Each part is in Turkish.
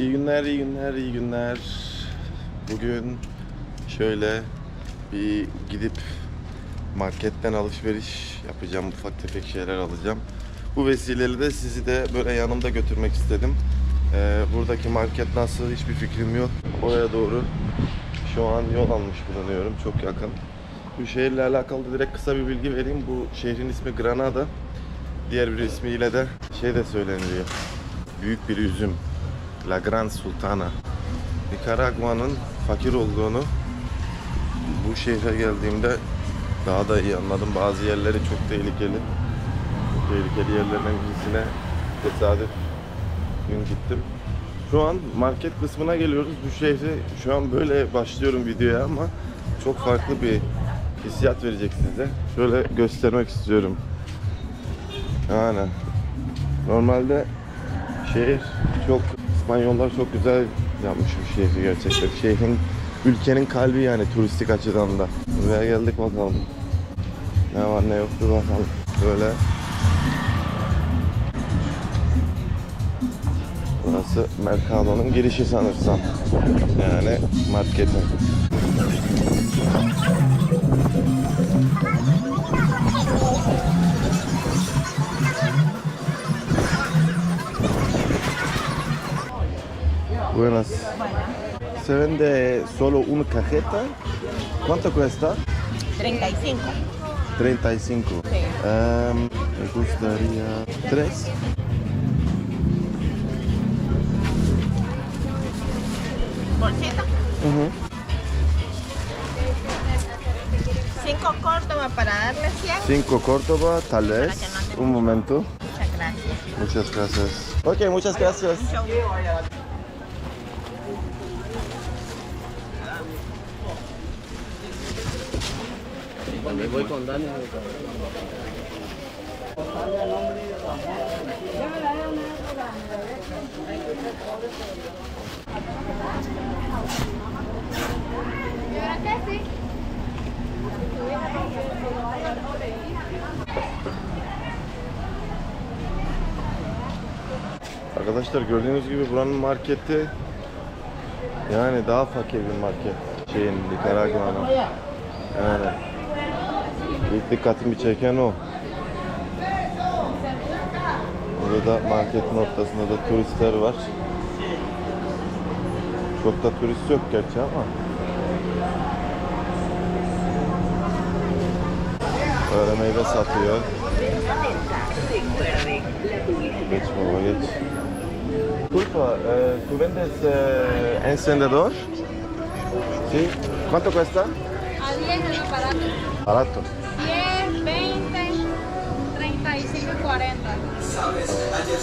İyi günler, iyi günler, iyi günler. Bugün şöyle bir gidip marketten alışveriş yapacağım. Ufak tefek şeyler alacağım. Bu vesileyle de sizi de böyle yanımda götürmek istedim. Ee, buradaki market nasıl hiçbir fikrim yok. Oraya doğru şu an yol almış bulunuyorum. Çok yakın. Bu şehirle alakalı da direkt kısa bir bilgi vereyim. Bu şehrin ismi Granada. Diğer bir ismiyle de şey de söyleniliyor. Büyük bir üzüm. La Gran Sultana. Nikaragua'nın fakir olduğunu bu şehre geldiğimde daha da iyi anladım. Bazı yerleri çok tehlikeli. Tehlikeli yerlerden birisine tesadüf gün gittim. Şu an market kısmına geliyoruz. Bu şehri şu an böyle başlıyorum videoya ama çok farklı bir hissiyat verecek size. Şöyle göstermek istiyorum. Yani normalde şehir çok İspanyollar çok güzel yapmış bu şehri gerçekten. Şehrin ülkenin kalbi yani turistik açıdan da. Buraya geldik bakalım. Ne var ne yok bir bakalım. Böyle Burası Mercado'nun girişi sanırsam. Yani marketin. Buenas. Se vende solo una cajeta. ¿Cuánto cuesta? 35. 35. Sí. Em, me gustaría tres. Bolsita. Ujú. 5 córdoba para darle 100. Cinco Córdoba, tal vez. No Un momento. Muchas gracias. Muchas gracias. Ok, muchas gracias. Gusto. voy con Dani. Arkadaşlar gördüğünüz gibi buranın marketi yani daha fakir bir market şeyin Nicaragua'nın. Yani ilk dikkatimi çeken o. Burada da marketin ortasında da turistler var. Çok da turist yok gerçi ama. Böyle meyve satıyor. Geç baba geç. Disculpa, eh, ¿tú vendes eh, encendedor? Sí. ¿Cuánto cuesta? A 10 es lo barato. Barato.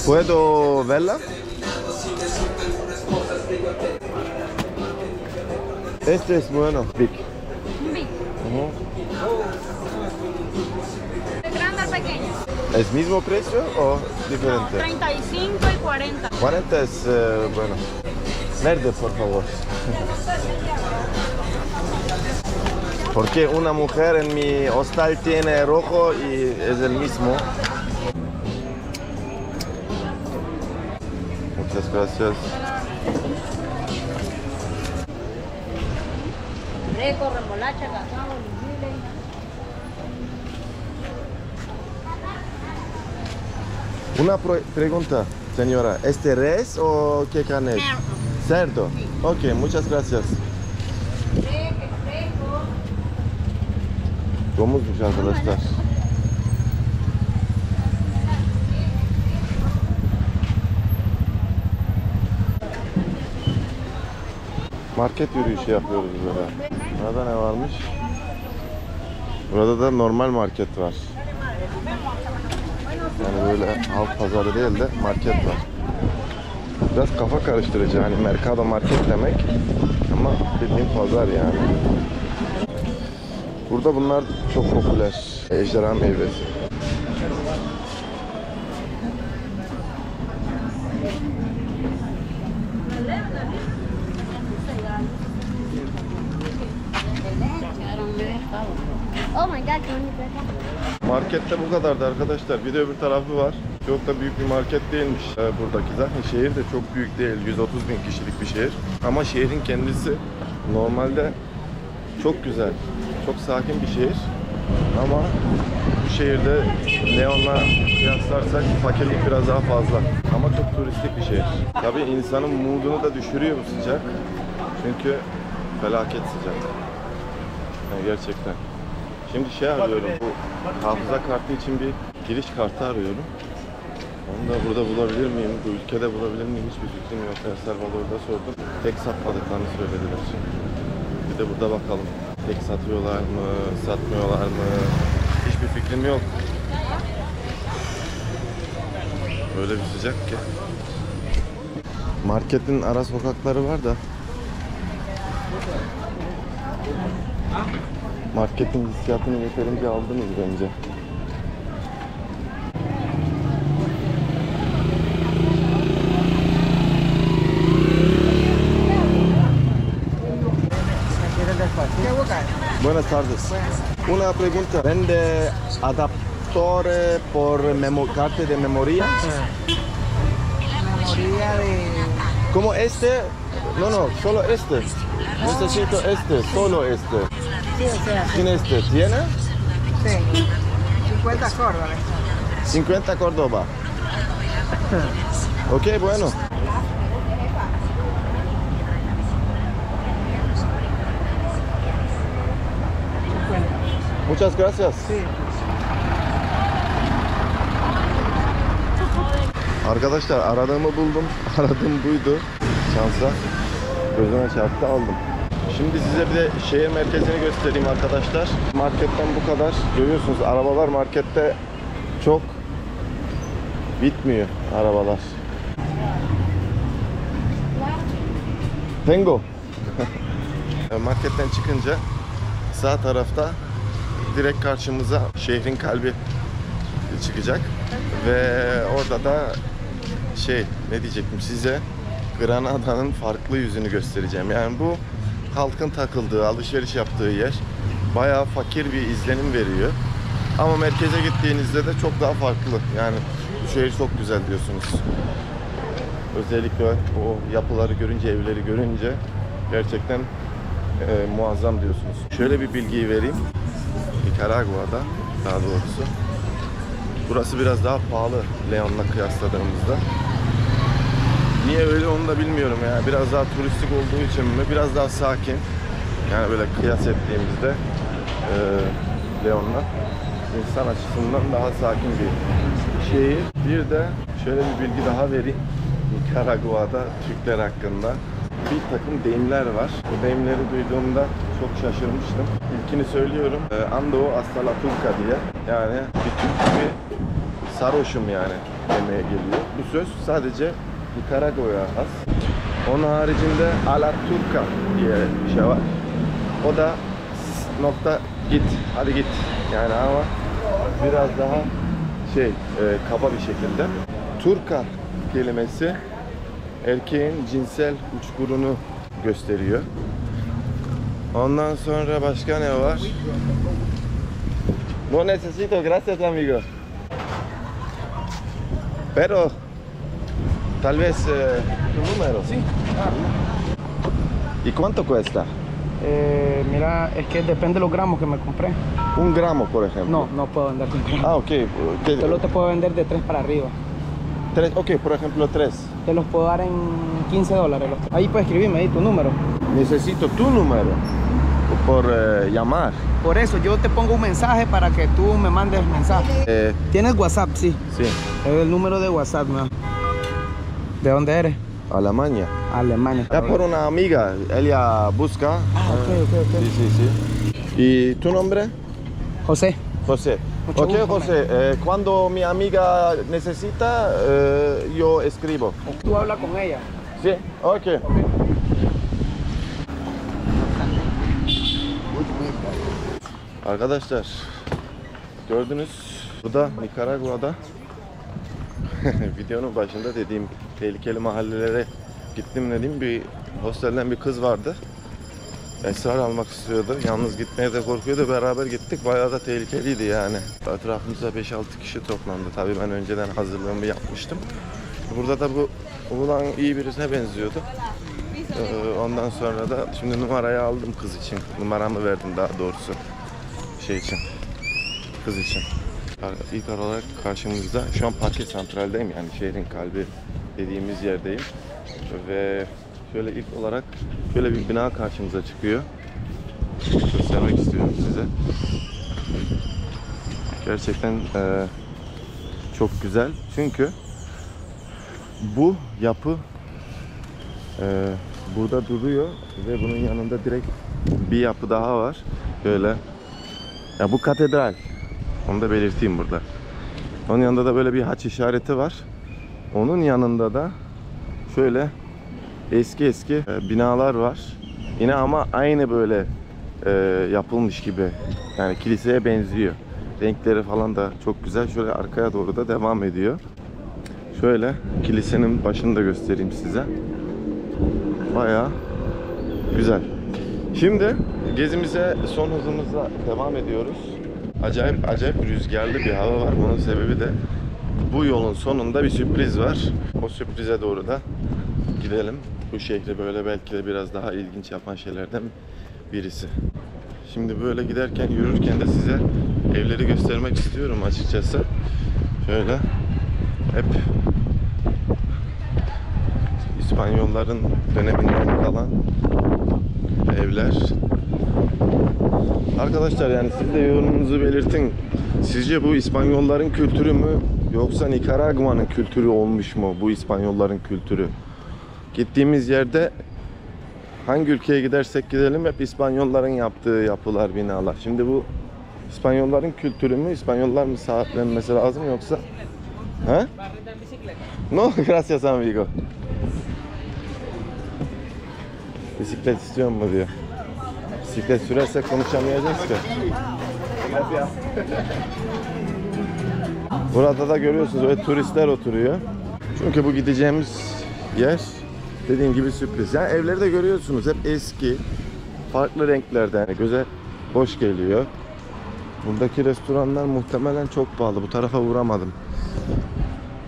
¿Puedo verla? Este es bueno. Big. Big. ¿El grande o pequeño? ¿Es mismo precio o No, diferente? 35 y 40. 40 es eh, bueno. Verde, por favor. Porque una mujer en mi hostal tiene rojo y es el mismo. Muchas gracias. Reco, remolacha, cacao, limile. Una pregunta, señora. ¿Este res o qué carne es? Cerdo. Ok, muchas gracias. Domuzmuş arkadaşlar. Market yürüyüşü yapıyoruz böyle. Burada ne varmış? Burada da normal market var. Yani böyle halk pazarı değil de market var. Biraz kafa karıştırıcı hani Mercado market demek ama bildiğin pazar yani. Burada bunlar çok popüler. Ejderha meyvesi. Bu kadardı arkadaşlar. Bir de öbür tarafı var. Çok da büyük bir market değilmiş e, buradaki. Zaten şehir de çok büyük değil. 130 bin kişilik bir şehir. Ama şehrin kendisi normalde çok güzel. Çok sakin bir şehir. Ama bu şehirde Leon'la kıyaslarsak fakirlik biraz daha fazla. Ama çok turistik bir şehir. Tabii insanın moodunu da düşürüyor bu sıcak. Çünkü felaket sıcak. Yani gerçekten. Şimdi şey arıyorum, bu hafıza kartı için bir giriş kartı arıyorum. Onu da burada bulabilir miyim, bu ülkede bulabilir miyim hiçbir fikrim yok. El Salvador'da sordum, tek satmadıklarını söylediler. Bir de burada bakalım, tek satıyorlar mı, satmıyorlar mı, hiçbir fikrim yok. Öyle bir sıcak ki. Marketin ara sokakları var da Marketin hissiyatını yeterince aldınız bence. Buenas tardes. Una pregunta. ¿Vende adaptores por memo carta de memoria? Memoria de... Como este? No, no, solo este. Necesito este, solo este. Sea, Sin este, ¿tiene? sí. 50 córdobas. 50 Córdoba. Ok, bueno. Muchas gracias. Sí. Arkadaşlar aradığımı buldum. Aradığım buydu. Şansa gözüme çarptı aldım. Şimdi size bir de şehir merkezini göstereyim arkadaşlar. Marketten bu kadar. Görüyorsunuz arabalar markette çok bitmiyor arabalar. Tengo. Marketten çıkınca sağ tarafta direkt karşımıza şehrin kalbi çıkacak ve orada da şey ne diyecektim size Granada'nın farklı yüzünü göstereceğim. Yani bu halkın takıldığı, alışveriş yaptığı yer bayağı fakir bir izlenim veriyor. Ama merkeze gittiğinizde de çok daha farklı. Yani bu şehir çok güzel diyorsunuz. Özellikle o yapıları görünce, evleri görünce gerçekten e, muazzam diyorsunuz. Şöyle bir bilgiyi vereyim. Nicaragua'da daha doğrusu. Burası biraz daha pahalı Leon'la kıyasladığımızda. Niye öyle onu da bilmiyorum ya. Biraz daha turistik olduğu için mi? Biraz daha sakin. Yani böyle kıyas ettiğimizde e, Leon'la insan açısından daha sakin bir şehir. Bir de şöyle bir bilgi daha vereyim. Nicaragua'da Türkler hakkında bir takım deyimler var. Bu deyimleri duyduğumda çok şaşırmıştım. İlkini söylüyorum. E, Ando hasta la turca diye. Yani bir Türk gibi sarhoşum yani demeye geliyor. Bu söz sadece Nicaragua'ya has. Onun haricinde ala turca diye bir şey var. O da nokta git, hadi git. Yani ama biraz daha şey, e, kaba bir şekilde. Turka kelimesi erkeğin cinsel uçkurunu gösteriyor. Ondan sonra başka ne var? No necesito, gracias amigo. Pero tal vez eh, tu número. Sí. ¿Y cuánto cuesta? Eh, mira, es que depende de los gramos que me compré. Un gramo, por ejemplo. No, no puedo vender con gramos. Ah, ok. ¿Qué- Solo te puedo vender de 3 para arriba. tres, ok, por ejemplo, tres. Te los puedo dar en 15 dólares. los tres. Ahí puedes escribirme ahí tu número. Necesito tu número por eh, llamar. Por eso yo te pongo un mensaje para que tú me mandes mensaje. Eh, ¿Tienes WhatsApp? Sí. sí, Es el número de WhatsApp, ¿no? ¿De dónde eres? Alemania. Alemania. Ya por una amiga, ella busca. Ah, ok, ok, ok. Sí, sí, sí. ¿Y tu nombre? José. José. Mucho ok, gusto, José, eh, cuando mi amiga necesita, eh, yo escribo. Tú hablas con ella. Sí, ok. Arkadaşlar gördünüz bu da Nicaragua'da videonun başında dediğim tehlikeli mahallelere gittim dediğim bir hostelden bir kız vardı. Esrar almak istiyordu. Yalnız gitmeye de korkuyordu. Beraber gittik. Bayağı da tehlikeliydi yani. Etrafımızda 5-6 kişi toplandı. Tabii ben önceden hazırlığımı yapmıştım. Burada da bu Ulan iyi birisine benziyordu. Ee, ondan sonra da şimdi numarayı aldım kız için. Numaramı verdim daha doğrusu. Şey için. Kız için. İlk olarak karşımızda şu an Parke Santral'deyim yani şehrin kalbi dediğimiz yerdeyim. Ve şöyle ilk olarak şöyle bir bina karşımıza çıkıyor. Göstermek istiyorum size. Gerçekten eee, çok güzel. Çünkü bu yapı eee, burada duruyor ve bunun yanında direkt bir yapı daha var. Böyle. Ya bu katedral. Onu da belirteyim burada. Onun yanında da böyle bir haç işareti var. Onun yanında da şöyle eski eski e, binalar var. Yine ama aynı böyle e, yapılmış gibi. Yani kiliseye benziyor. Renkleri falan da çok güzel. Şöyle arkaya doğru da devam ediyor. Şöyle kilisenin başını da göstereyim size. Bayağı güzel. Şimdi gezimize son hızımızla devam ediyoruz. Acayip acayip rüzgarlı bir hava var. Bunun sebebi de bu yolun sonunda bir sürpriz var. O sürprize doğru da gidelim. Bu şehri böyle belki de biraz daha ilginç yapan şeylerden birisi. Şimdi böyle giderken, yürürken de size evleri göstermek istiyorum açıkçası. Şöyle hep İspanyolların döneminden kalan evler. Arkadaşlar yani siz de yorumunuzu belirtin. Sizce bu İspanyolların kültürü mü yoksa Nikaragua'nın kültürü olmuş mu bu İspanyolların kültürü? Gittiğimiz yerde hangi ülkeye gidersek gidelim hep İspanyolların yaptığı yapılar, binalar. Şimdi bu İspanyolların kültürü mü? İspanyollar mı sahiplenmesi lazım yoksa? Ha? No, gracias amigo. Bisiklet istiyor mu diyor. Bisiklet sürersek konuşamayacağız ki. Burada da görüyorsunuz öyle turistler oturuyor. Çünkü bu gideceğimiz yer dediğim gibi sürpriz. Yani evleri de görüyorsunuz hep eski, farklı renklerden. Göze hoş geliyor. Buradaki restoranlar muhtemelen çok pahalı. Bu tarafa uğramadım.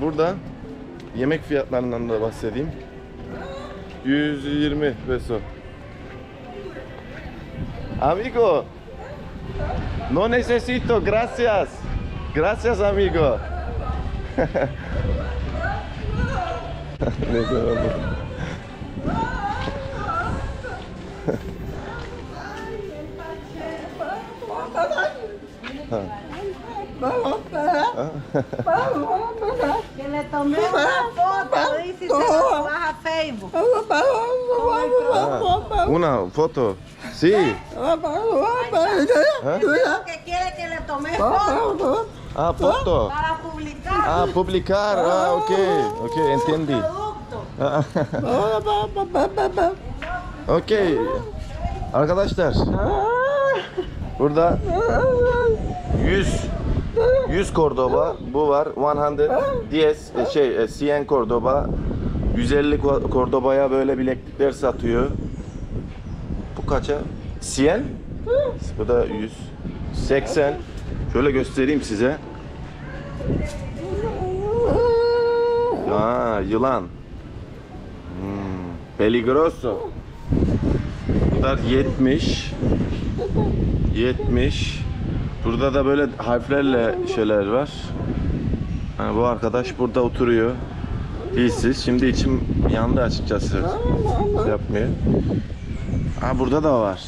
Burada yemek fiyatlarından da bahsedeyim. 120 peso. Amigo. No necesito, gracias. Gracias amigo. Que le tomé una foto, se la tomas a Facebook. Ah, una foto. Sí. Que quiere que le tome foto Ah, foto. para publicar Ah, publicar. Ah, ok. Ok, producto. Ah. ok. Arkadaşlar. Burada 100 100 Cordoba bu var. 100 10 e, şey e, 100 Cordoba 150 Ko- Cordoba'ya böyle bileklikler satıyor. Bu kaça? 100? Bu da 100. 80. Şöyle göstereyim size. Aa, yılan. Hmm, peligroso. Bunlar 70. 70. Burada da böyle harflerle şeyler var. Ha, bu arkadaş burada oturuyor. Dilsiz. Şimdi içim yandı açıkçası. Yapmıyor. Ha burada da var.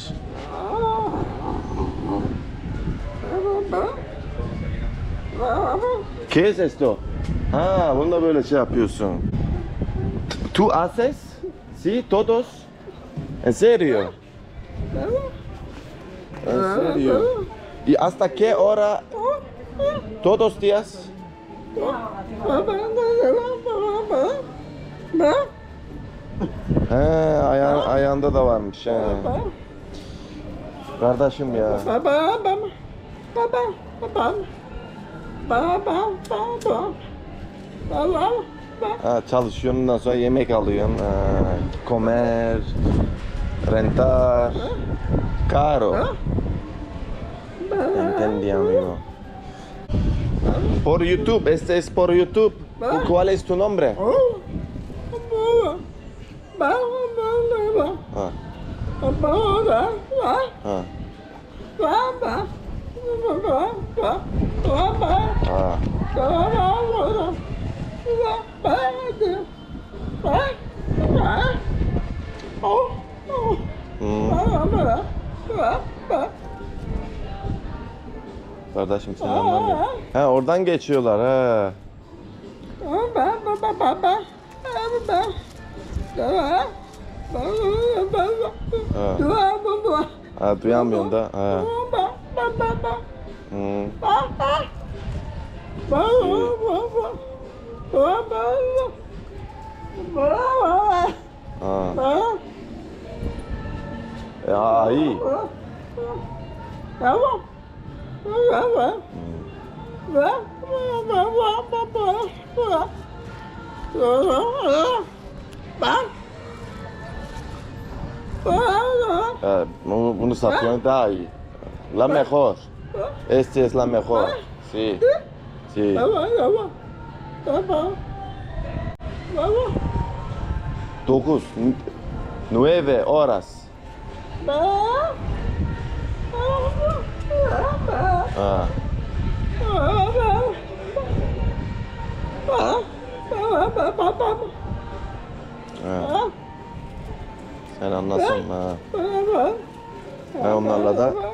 ¿Qué es esto? Ha, bunu da böyle şey yapıyorsun. ¿Tú haces? Sí, todos. ¿En serio? ¿En serio? ¿Y hasta qué hora? ¿Todos días? He, aya- ayağında da varmış. He. Kardeşim ya. Ha, çalışıyorsun ondan sonra yemek alıyorsun. Ha, comer. rentar caro. Entendí, amigo. Por YouTube, este es por YouTube. ¿Y ¿Cuál es tu nombre? Ah, ah, Hmm. Kardeşim sen anlamıyorsun. Ha oradan geçiyorlar ha. Ha. Ha duyamıyorsun da. Ha. Hmm. Ha. Ya iyi. Ha, bunu, bunu satıyorsun daha iyi. La mejor. Este es la mejor. Sí. Sí. Dokuz. Nueve horas. Ha. Ha. Sen anlasın ha. Ha onlarla da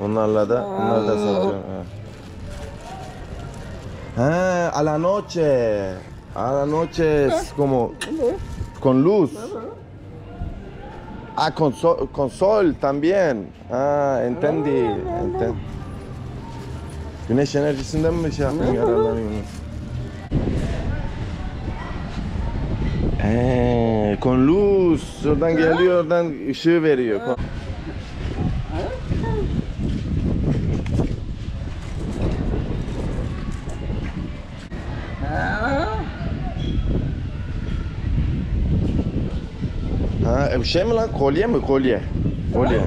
onlarla da onları da satıyorum. Ha. Ha, a la noche. A la noche es como con luz. Ah, con sol, con sol también. Ah, entendí. Enten. Güneş enerjisinden mi şey yapıyorsun yararlanıyorsun? Ee, con luz. Oradan geliyor, oradan ışığı veriyor. Ha, e, şey mi lan? Kolye mi? Kolye. Kolye.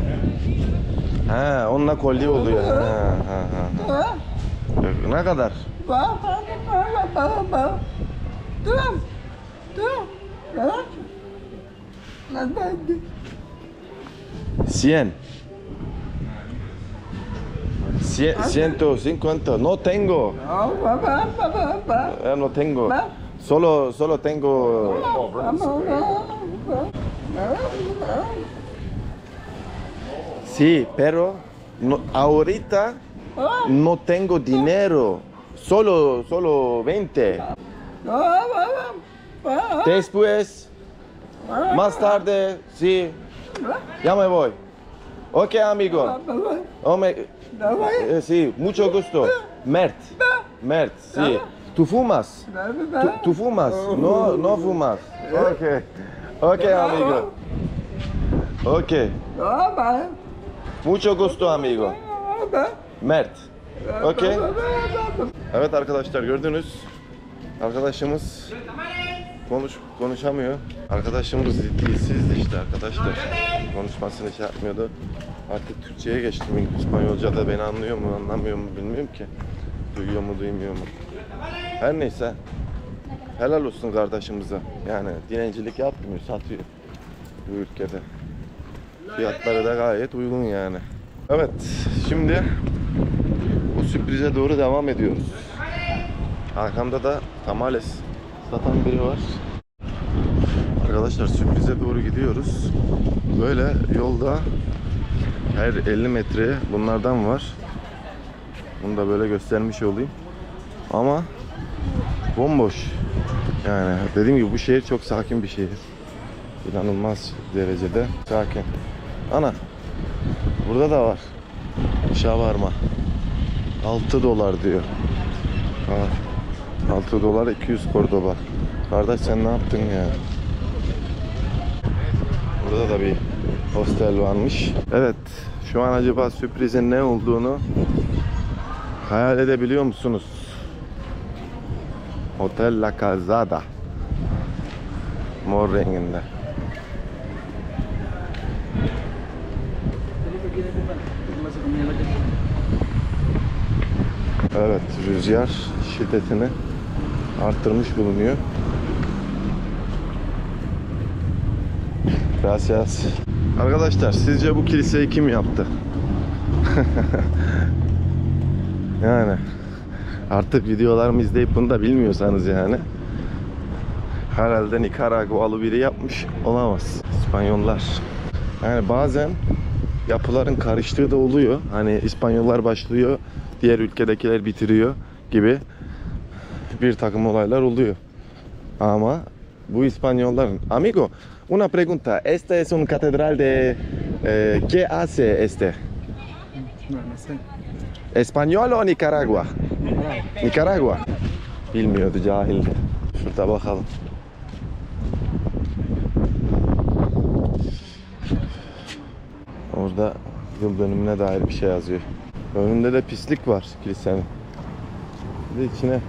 Ha, onunla kolye oluyor. Ha, ha, ha. ha. Ne kadar? Cien. Cien, ciento cincuenta. No tengo. Eh, no tengo. Solo, solo tengo. Sí, pero ahorita no tengo dinero. Solo, solo 20. Después, más tarde, sí. Ya me voy. Ok, amigo. Oh, me- eh, sí, mucho gusto. Mert. Mert, sí. ¿Tú fumas? ¿Tú, tú fumas? No, no fumas. Ok. Ok, amigo. Ok. Mucho gusto, amigo. Mert. Ok. Evet arkadaşlar gördünüz. Arkadaşımız konuş konuşamıyor. Arkadaşımız dilsizdi işte arkadaşlar. Konuşmasını şey yapmıyordu. Artık Türkçe'ye geçtim. İspanyolca da beni anlıyor mu anlamıyor mu bilmiyorum ki. Duyuyor mu duymuyor mu. Her neyse. Helal olsun kardeşimize. Yani dilencilik yapmıyor, satıyor bu ülkede. Fiyatları da gayet uygun yani. Evet, şimdi bu sürprize doğru devam ediyoruz. Arkamda da tamales satan biri var. Arkadaşlar sürprize doğru gidiyoruz. Böyle yolda her 50 metre bunlardan var. Bunu da böyle göstermiş olayım. Ama bomboş. Yani dediğim gibi bu şehir çok sakin bir şehir. İnanılmaz derecede sakin. Ana burada da var. Şavarma. 6 dolar diyor. Ha. 6 dolar 200 kordoba. Kardeş sen ne yaptın ya? Burada da bir hostel varmış. Evet. Şu an acaba sürprizin ne olduğunu hayal edebiliyor musunuz? Hotel La Casada. Mor. Evet rüzgar şiddetini arttırmış bulunuyor. Gracias. Arkadaşlar sizce bu kiliseyi kim yaptı? yani artık videolarımı izleyip bunu da bilmiyorsanız yani herhalde Nikaragualı biri yapmış olamaz. İspanyollar. Yani bazen yapıların karıştığı da oluyor. Hani İspanyollar başlıyor, diğer ülkedekiler bitiriyor gibi bir takım olaylar oluyor. Ama bu İspanyolların... Amigo, una pregunta. Este es un catedral de... Eh, ¿Qué hace este? No, no sé. ¿Español o Nicaragua? Nicaragua. Bilmiyordu cahildi. Şurada bakalım. Orada yıl dönümüne dair bir şey yazıyor. Önünde de pislik var kilisenin. Bir de içine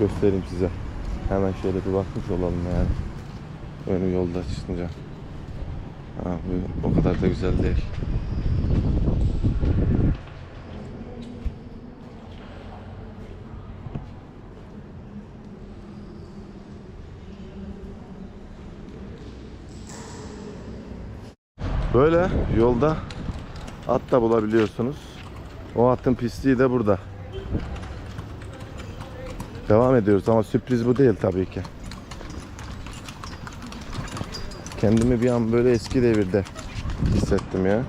göstereyim size. Hemen şöyle bir bakmış olalım yani. Önü yolda çıkınca. Ha, bu o kadar da güzel değil. Böyle yolda at da bulabiliyorsunuz. O atın pisliği de burada. Devam ediyoruz ama sürpriz bu değil tabii ki. Kendimi bir an böyle eski devirde hissettim ya.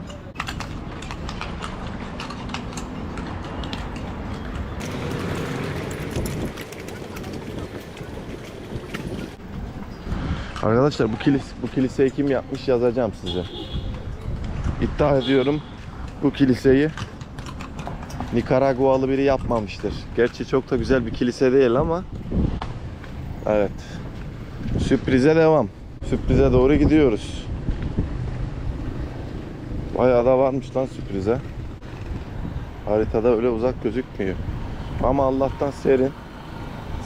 Arkadaşlar bu kilis bu kiliseyi kim yapmış yazacağım size. İddia ediyorum bu kiliseyi Nikaragualı biri yapmamıştır. Gerçi çok da güzel bir kilise değil ama evet. Sürprize devam. Sürprize doğru gidiyoruz. Bayağı da varmış lan sürprize. Haritada öyle uzak gözükmüyor. Ama Allah'tan serin.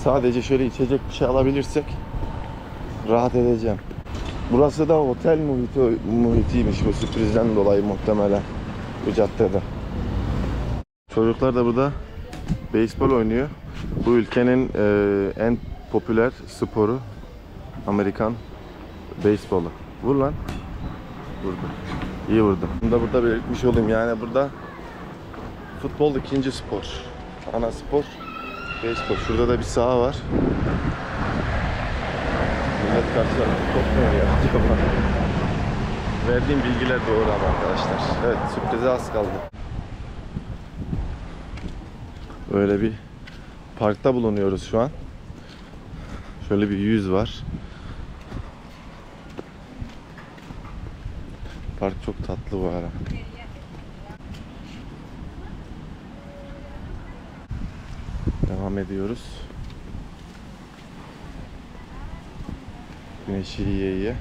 Sadece şöyle içecek bir şey alabilirsek rahat edeceğim. Burası da otel muhiti, muhitiymiş bu sürprizden dolayı muhtemelen bu caddede. Çocuklar da burada beyzbol oynuyor. Bu ülkenin e, en popüler sporu Amerikan beyzbolu. Vur lan. Vurdu. İyi vurdu. Bunu da burada belirtmiş olayım. Yani burada futbol ikinci spor. Ana spor beyzbol. Şurada da bir saha var. Top mu oynuyor acaba? Verdiğim bilgiler doğru ama arkadaşlar. Evet sürprize az kaldı. Böyle bir parkta bulunuyoruz şu an. Şöyle bir yüz var. Park çok tatlı bu ara. Devam ediyoruz. Yiye.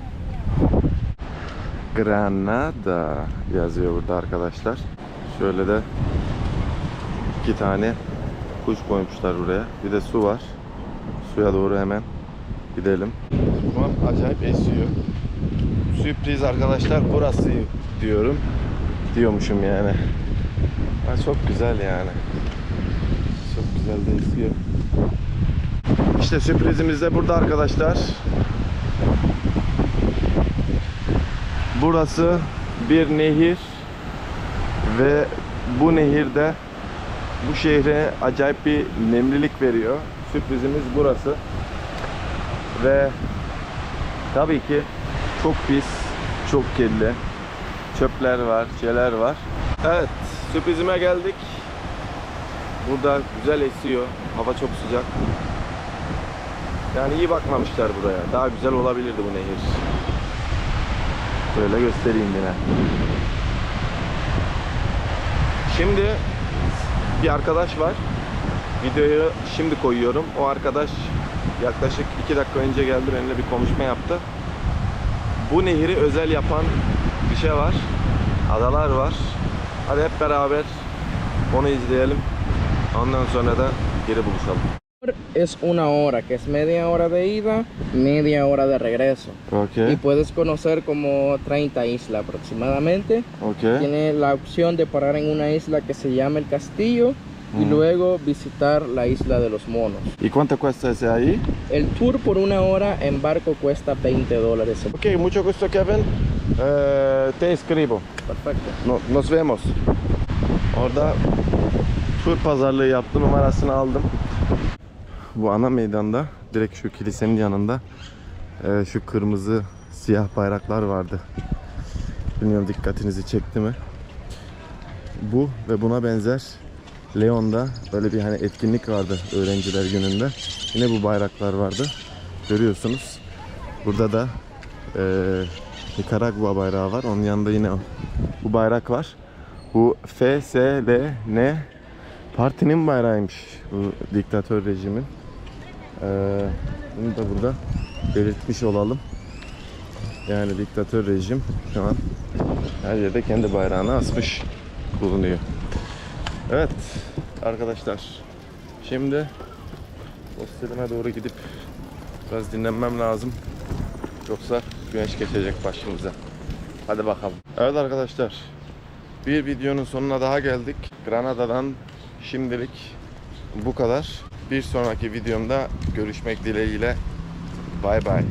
Granada yazıyor burada arkadaşlar. Şöyle de iki tane kuş koymuşlar buraya. Bir de su var. Suya doğru hemen gidelim. Şu acayip esiyor. Sürpriz arkadaşlar burası diyorum. Diyormuşum yani. Ha, çok güzel yani. Çok güzel de esiyor. İşte sürprizimiz de burada arkadaşlar. Burası bir nehir ve bu nehirde bu şehre acayip bir nemlilik veriyor. Sürprizimiz burası. Ve tabii ki çok pis, çok kirli. Çöpler var, şeyler var. Evet, sürprizime geldik. Burada güzel esiyor. Hava çok sıcak. Yani iyi bakmamışlar buraya. Daha güzel olabilirdi bu nehir. Böyle göstereyim yine. Şimdi bir arkadaş var. Videoyu şimdi koyuyorum. O arkadaş yaklaşık 2 dakika önce geldi benimle bir konuşma yaptı. Bu nehri özel yapan bir şey var. Adalar var. Hadi hep beraber onu izleyelim. Ondan sonra da geri buluşalım. Es una hora, que es media hora de ida, media hora de regreso. Y Okay. puedes conocer como 30 islas aproximadamente. Okay. Tiene la opción de parar en una isla que se llama El Castillo y luego visitar la isla de los monos. ¿Y cuánto cuesta ese ahí? El tour por una hora en barco cuesta 20 dólares. Ok, mucho gusto Kevin. Ee, te escribo. Perfecto. No, nos vemos. Orada tur pazarlığı yaptı. Numarasını aldım. Bu ana meydanda direkt şu kilisenin yanında e, şu kırmızı siyah bayraklar vardı. Bilmiyorum dikkatinizi çekti mi? Bu ve buna benzer Leon'da böyle bir hani etkinlik vardı öğrenciler gününde. Yine bu bayraklar vardı. Görüyorsunuz. Burada da e, Nikaragua bayrağı var. Onun yanında yine bu bayrak var. Bu FSLN partinin bayrağıymış. Bu diktatör rejimin. Ee, bunu da burada belirtmiş olalım. Yani diktatör rejim şu an her yerde kendi bayrağını asmış bulunuyor. Evet arkadaşlar. Şimdi hostelime doğru gidip biraz dinlenmem lazım. Yoksa güneş geçecek başımıza. Hadi bakalım. Evet arkadaşlar. Bir videonun sonuna daha geldik. Granada'dan şimdilik bu kadar. Bir sonraki videomda görüşmek dileğiyle. Bay bay.